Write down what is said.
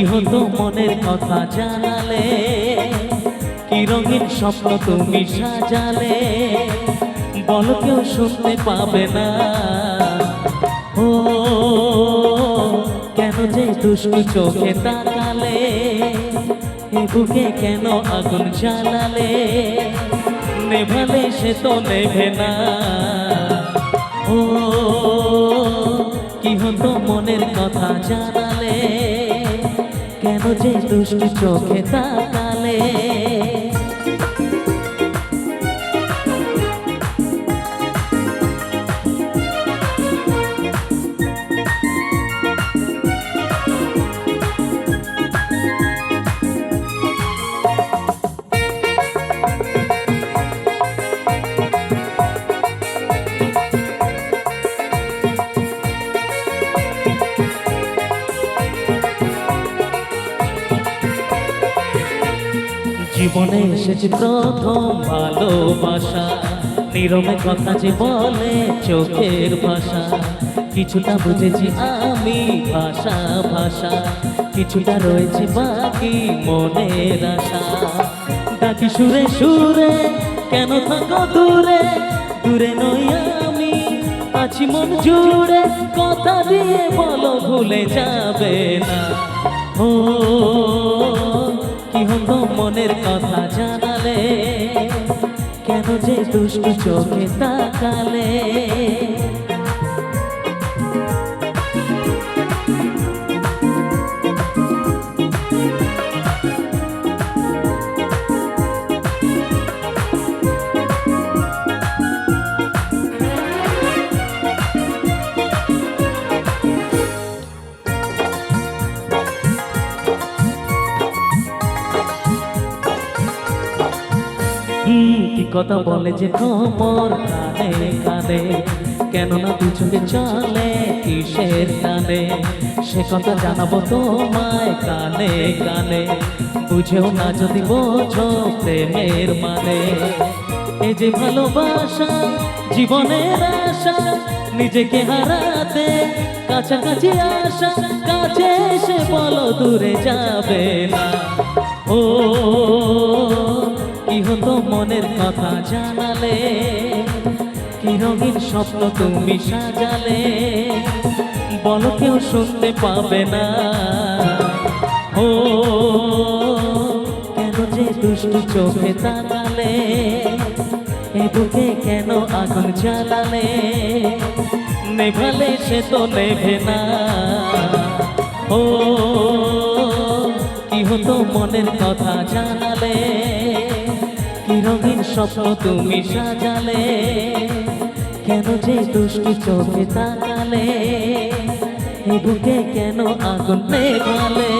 কি হতো মনের কথা জানালে, কি রঙিন স্বপ্ন তুমি সাজালে, বলো কেউ শুনতে পাবে না। ও, কেন যে দুষ্টু চোখে তাকালে, এ বুকে কেন আগুন জ্বালালে? নেভালে সে তো নেভে না। ও, কি হতো মনের কথা কেন যে দুষ্ট চোখে তাকালে জীবনে এসেছে প্রথম ভালোবাসা। নীরবে কথা যে বলে চোখের ভাষা। কিছুটা বুঝেছি আমি ভাষা ভাষা। কিছুটা রয়েছে বাকি মনের আশা। ডাকি সুরে সুরে, কেন থাকো দূরে? দূরে নই আমি। আছি মন জুড়ে, কথা দিয়ে বলো ভুলে যাবে না। ও, কি হতো মনের কথা জানালে কেন যে দুষ্ট চোখে তাকালে? কথা বলে যে তোমার কানে কানে কেননা পিছনে চলে কিসের টানে? সে কথা জানাব তোমায় কানে কানে। বুঝেও না যদি বোঝো প্রেমের মানে। এ যে ভালোবাসা, জীবনের আশা, নিজেকে হারাতে, কাছাকাছি আশা কাছে এসে বলো দূরে যাবে না। মনের কথা জানালে, কি রঙিন স্বপ্ন তুমি সাজালে? বলো কেউ শুনতে পাবে না। ও, কেন যে দুষ্টু চোখে তাকালে, এ বুকে কেন আগুন জ্বালালে? নেভালে সে তো নেভে না। ও, কি হতো মনের কথা জানালে? রঙিন স্বপ্ন তুমি সাজালে। কেন যে দুষ্টি চোখে তাকালে? বুকে কেন আগুন নেভালে?